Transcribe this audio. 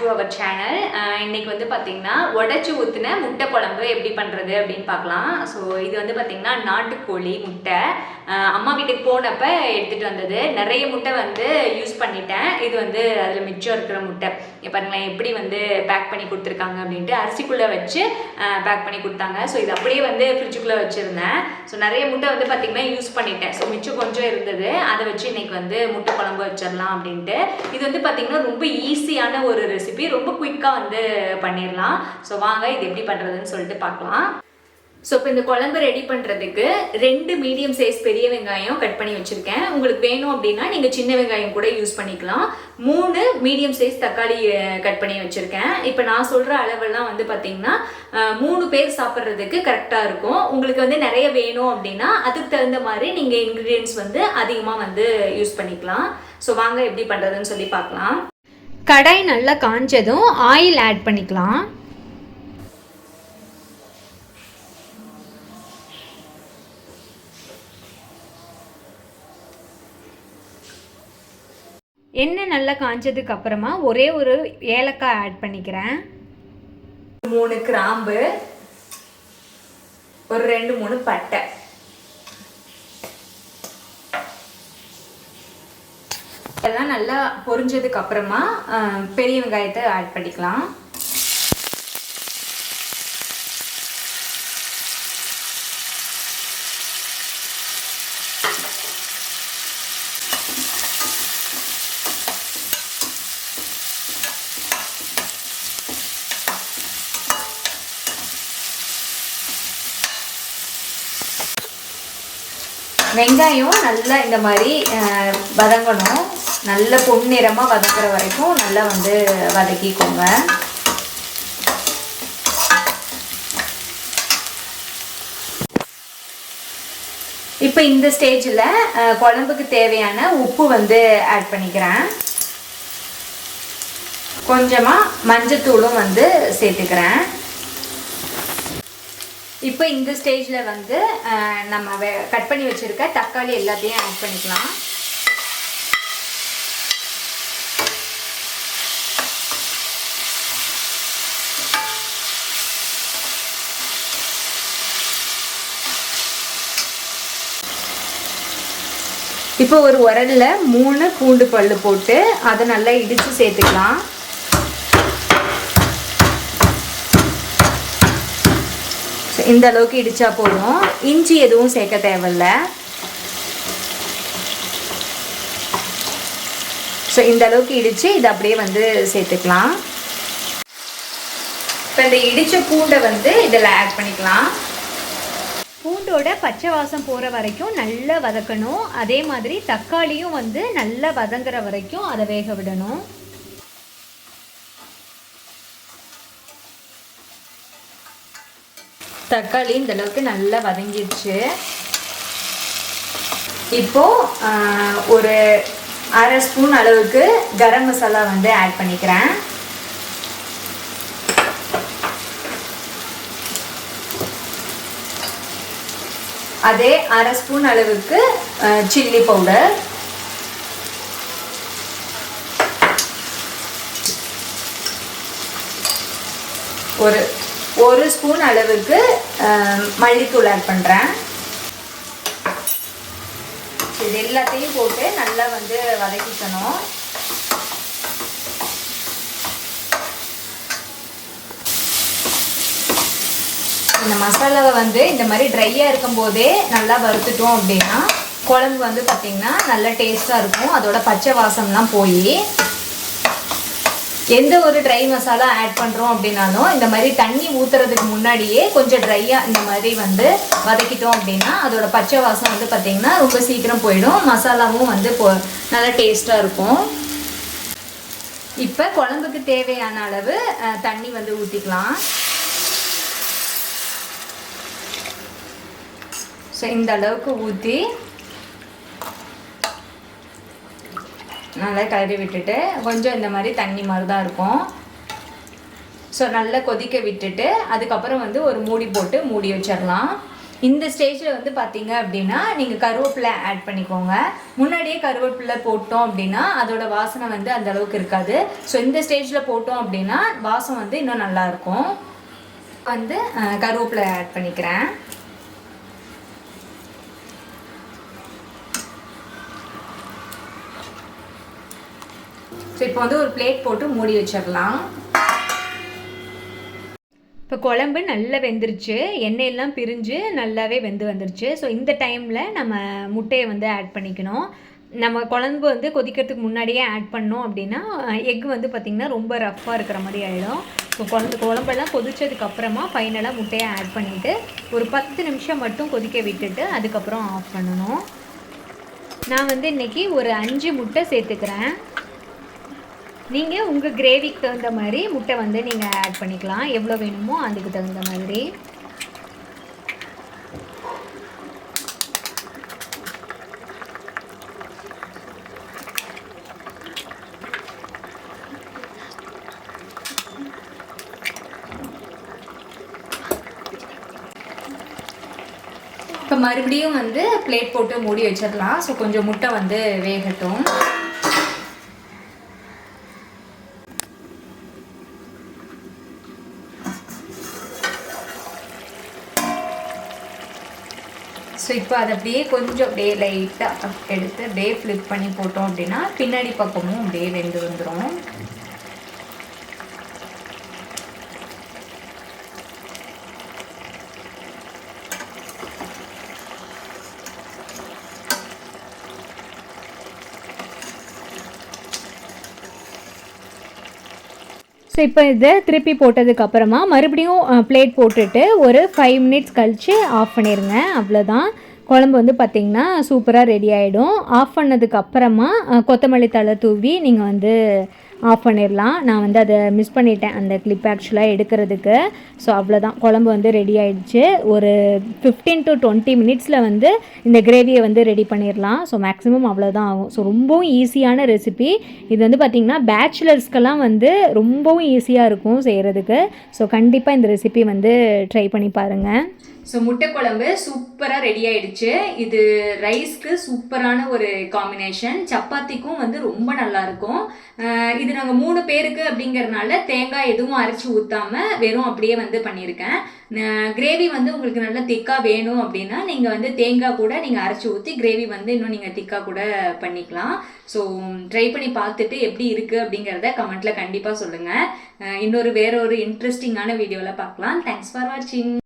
To our channel இன்னைக்கு வந்து பார்த்தீங்கன்னா உடச்சி ஊற்றின முட்டை குழம்பு எப்படி பண்ணுறது அப்படின்னு பார்க்கலாம். ஸோ இது வந்து பார்த்தீங்கன்னா நாட்டுக்கோழி முட்டை. அம்மா வீட்டுக்கு போனப்ப எடுத்துகிட்டு வந்தது. நிறைய முட்டை வந்து யூஸ் பண்ணிட்டேன். இது வந்து அதில் மிச்சம் இருக்கிற முட்டை. பாருங்களேன் எப்படி வந்து பேக் பண்ணி கொடுத்துருக்காங்க அப்படின்ட்டு அரிசிக்குள்ளே வச்சு பேக் பண்ணி கொடுத்தாங்க. ஸோ இது அப்படியே வந்து ஃப்ரிட்ஜுக்குள்ளே வச்சுருந்தேன். ஸோ நிறைய முட்டை வந்து பார்த்தீங்கன்னா யூஸ் பண்ணிட்டேன். ஸோ மிச்சம் கொஞ்சம் இருந்தது. அதை வச்சு இன்னைக்கு வந்து முட்டை குழம்பு வச்சிடலாம் அப்படின்ட்டு. இது வந்து பார்த்தீங்கன்னா ரொம்ப ஈஸியான ஒரு ரெசிபி ரொம்ப குயிக்காக வந்து பண்ணிடலாம் ஸோ வாங்க இது எப்படி பண்ணுறதுன்னு சொல்லிட்டு பார்க்கலாம் ஸோ இப்போ இந்த குழம்பு ரெடி பண்ணுறதுக்கு ரெண்டு மீடியம் சைஸ் பெரிய வெங்காயம் கட் பண்ணி வச்சுருக்கேன். உங்களுக்கு வேணும் அப்படின்னா நீங்கள் சின்ன வெங்காயம் கூட யூஸ் பண்ணிக்கலாம். மூணு மீடியம் சைஸ் தக்காளி கட் பண்ணி வச்சுருக்கேன். இப்போ நான் சொல்கிற அளவெல்லாம் வந்து பார்த்தீங்கன்னா மூணு பேர் சாப்பிட்றதுக்கு கரெக்டாக இருக்கும். உங்களுக்கு வந்து நிறைய வேணும் அப்படின்னா அதுக்கு தகுந்த மாதிரி நீங்கள் இன்க்ரீடியன்ஸ் வந்து அதிகமாக வந்து யூஸ் பண்ணிக்கலாம். ஸோ வாங்க எப்படி பண்ணுறதுன்னு சொல்லி பார்க்கலாம் கடாய் நல்லா காஞ்சதும் ஆயில் ஆட் பண்ணிக்கலாம். எண்ணெய் நல்லா காஞ்சதுக்கு அப்புறமா ஒரே ஒரு ஏலக்காய் ஆட் பண்ணிக்கிறேன். மூணு கிராம்பு ஒரு ரெண்டு மூணு பட்டை. இதெல்லாம் நல்லா பொரிஞ்சதுக்கு அப்புறமா பெரிய வெங்காயத்தை ஆட் பண்ணிக்கலாம். வெங்காயம் நல்லா இந்த மாதிரி வதங்கணும். நல்ல பொன்னிறமாக வதக்கிற வரைக்கும் நல்லா வந்து வதக்கிக்கோங்க. இப்போ இந்த ஸ்டேஜில் குழம்புக்கு தேவையான உப்பு வந்து ஆட் பண்ணிக்கிறேன். கொஞ்சமாக மஞ்சத்தூளும் வந்து சேர்த்துக்கிறேன். இப்போ இந்த ஸ்டேஜில் வந்து நம்ம கட் பண்ணி வச்சுருக்க தக்காளி எல்லாத்தையும் ஆட் பண்ணிக்கலாம். இப்போ ஒரு உரல்ல மூணு பூண்டு பல்லு போட்டு அதை நல்லா இடித்து சேர்த்துக்கலாம். இந்த அளவுக்கு இடித்தா போதும். இஞ்சி எதுவும் சேர்க்க தேவையில்ல. ஸோ இந்த அளவுக்கு இடித்து இதை அப்படியே வந்து சேர்த்துக்கலாம். இப்போ இந்த இடித்த பூண்டை வந்து இதில் ஆட் பண்ணிக்கலாம். பூண்டோட பச்சை வாசம் போகிற வரைக்கும் நல்லா வதக்கணும். அதே மாதிரி தக்காளியும் வந்து நல்லா வதங்குற வரைக்கும் அதை வேக விடணும். தக்காளி இந்த அளவுக்கு நல்லா வதங்கிடுச்சு. இப்போ ஒரு அரை ஸ்பூன் அளவுக்கு கரம் மசாலா வந்து ஆட் பண்ணிக்கிறேன். அதே அரை ஸ்பூன் அளவுக்கு சில்லி பவுடர் ஒரு ஒரு ஸ்பூன் அளவுக்கு மல்லித்தூள் ஆட் பண்ணுறேன் இது எல்லாத்தையும் போட்டு நல்லா வந்து வதக்கிக்கணும். இந்த மசாலாவை வந்து இந்த மாதிரி ட்ரையாக இருக்கும் போதே நல்லா வறுத்துட்டோம் அப்படின்னா குழம்பு வந்து பார்த்திங்கன்னா நல்ல டேஸ்ட்டாக இருக்கும். அதோட பச்சை வாசம்லாம் போய் எந்த ஒரு ட்ரை மசாலா ஆட் பண்ணுறோம் அப்படின்னாலும் இந்த மாதிரி தண்ணி ஊற்றுறதுக்கு முன்னாடியே கொஞ்சம் ட்ரையாக இந்த மாதிரி வந்து வதக்கிட்டோம் அப்படின்னா அதோட பச்சை வாசம் வந்து பார்த்திங்கன்னா ரொம்ப சீக்கிரம் போயிடும். மசாலாவும் வந்து போ நல்லா டேஸ்ட்டாக இருக்கும். இப்போ குழம்புக்கு தேவையான அளவு தண்ணி வந்து ஊற்றிக்கலாம் ஸோ இந்த அளவுக்கு ஊற்றி நல்லா கழுவி விட்டுட்டு கொஞ்சம் இந்த மாதிரி தண்ணி மாதிரி தான் இருக்கும். ஸோ நல்லா கொதிக்க விட்டுட்டு அதுக்கப்புறம் வந்து ஒரு மூடி போட்டு மூடி வச்சிடலாம். இந்த ஸ்டேஜில் வந்து பார்த்தீங்க அப்படின்னா நீங்கள் கருவேப்பிலை ஆட் பண்ணிக்கோங்க. முன்னாடியே கருவேப்பிலை போட்டோம் அப்படின்னா அதோட வாசனை வந்து அந்த அளவுக்கு இருக்காது. ஸோ இந்த ஸ்டேஜில் போட்டோம் அப்படின்னா வாசம் வந்து இன்னும் நல்லாயிருக்கும் வந்து கருவேப்பிலை ஆட் பண்ணிக்கிறேன். ஸோ இப்போ வந்து ஒரு பிளேட் போட்டு மூடி வச்சிடலாம். இப்போ குழம்பு நல்லா வெந்துருச்சு. எண்ணெயெல்லாம் பிரிஞ்சு நல்லாவே வெந்து வந்துருச்சு. ஸோ இந்த டைமில் நம்ம முட்டையை வந்து ஆட் பண்ணிக்கணும். நம்ம குழம்பு வந்து கொதிக்கிறதுக்கு முன்னாடியே ஆட் பண்ணோம் அப்படின்னா எக் வந்து பார்த்திங்கன்னா ரொம்ப ரஃப்பாக இருக்கிற மாதிரி ஆகிடும் ஸோ குழம்பு குழம்பெல்லாம் கொதித்ததுக்கப்புறமா ஃபைனலாக முட்டையை ஆட் பண்ணிவிட்டு ஒரு பத்து நிமிஷம் மட்டும் கொதிக்க விட்டுட்டு அதுக்கப்புறம் ஆஃப் பண்ணணும். நான் வந்து இன்றைக்கி ஒரு அஞ்சு முட்டை சேர்த்துக்கிறேன். நீங்கள் உங்கள் கிரேவிக்கு தகுந்த மாதிரி முட்டை வந்து நீங்கள் ஆட் பண்ணிக்கலாம். எவ்வளோ வேணுமோ அதுக்கு தகுந்த மாதிரி. இப்போ மறுபடியும் வந்து பிளேட் போட்டு மூடி வச்சிடலாம் ஸோ கொஞ்சம் முட்டை வந்து வேகட்டும். ஸோ இப்போ அதை அப்படியே கொஞ்சம் அப்படியே லைட்டாக எடுத்து அப்படியே ஃப்ளிப் பண்ணி போட்டோம் அப்படின்னா பின்னாடி பக்கமும் அப்படியே வெந்து வந்துடும் ஸோ இப்போ இதை திருப்பி போட்டதுக்கு அப்புறமா மறுபடியும் பிளேட் போட்டுட்டு ஒரு ஃபைவ் மினிட்ஸ் கழித்து ஆஃப் பண்ணிடுங்க அவ்வளோதான் குழம்பு வந்து பார்த்திங்கன்னா சூப்பராக ரெடி ஆகிடும் ஆஃப் பண்ணதுக்கு அப்புறமா கொத்தமல்லி தழை தூவி நீங்கள் வந்து ஆஃப் பண்ணிடலாம். நான் வந்து அதை மிஸ் பண்ணிட்டேன் அந்த கிளிப் ஆக்சுவலாக எடுக்கிறதுக்கு. ஸோ அவ்வளோதான் குழம்பு வந்து ரெடி ஆகிடுச்சு ஒரு ஃபிஃப்டீன் டு டுவெண்ட்டி மினிட்ஸில் வந்து இந்த கிரேவியை வந்து ரெடி பண்ணிடலாம். ஸோ மேக்ஸிமம் அவ்வளோதான் ஆகும். ஸோ ரொம்பவும் ஈஸியான ரெசிபி இது வந்து பார்த்திங்கன்னா பேச்சுலர்ஸ்க்கெல்லாம் வந்து ரொம்பவும் ஈஸியாக இருக்கும் செய்கிறதுக்கு ஸோ கண்டிப்பாக இந்த ரெசிபி வந்து ட்ரை பண்ணி பாருங்கள் ஸோ முட்டை குழம்பு சூப்பராக ரெடி ஆயிடுச்சு. இது ரைஸ்க்கு சூப்பரான ஒரு காம்பினேஷன் சப்பாத்திக்கும் வந்து ரொம்ப நல்லாயிருக்கும் இது இது நாங்கள் மூணு பேருக்கு அப்படிங்கறதுனால தேங்காய் எதுவும் அரைச்சி ஊற்றாமல் வெறும் அப்படியே வந்து பண்ணியிருக்கேன். கிரேவி வந்து உங்களுக்கு நல்லா திக்காக வேணும் அப்படின்னா நீங்கள் வந்து தேங்காய் கூட நீங்கள் அரைச்சி ஊற்றி கிரேவி வந்து இன்னும் நீங்கள் திக்காக கூட பண்ணிக்கலாம். ஸோ ட்ரை பண்ணி பார்த்துட்டு எப்படி இருக்குது அப்படிங்கிறத கமெண்ட்டில் கண்டிப்பாக சொல்லுங்கள் இன்னொரு வேற ஒரு இன்ட்ரெஸ்டிங்கான வீடியோவில் பார்க்கலாம். தேங்க்ஸ் ஃபார் வாட்சிங்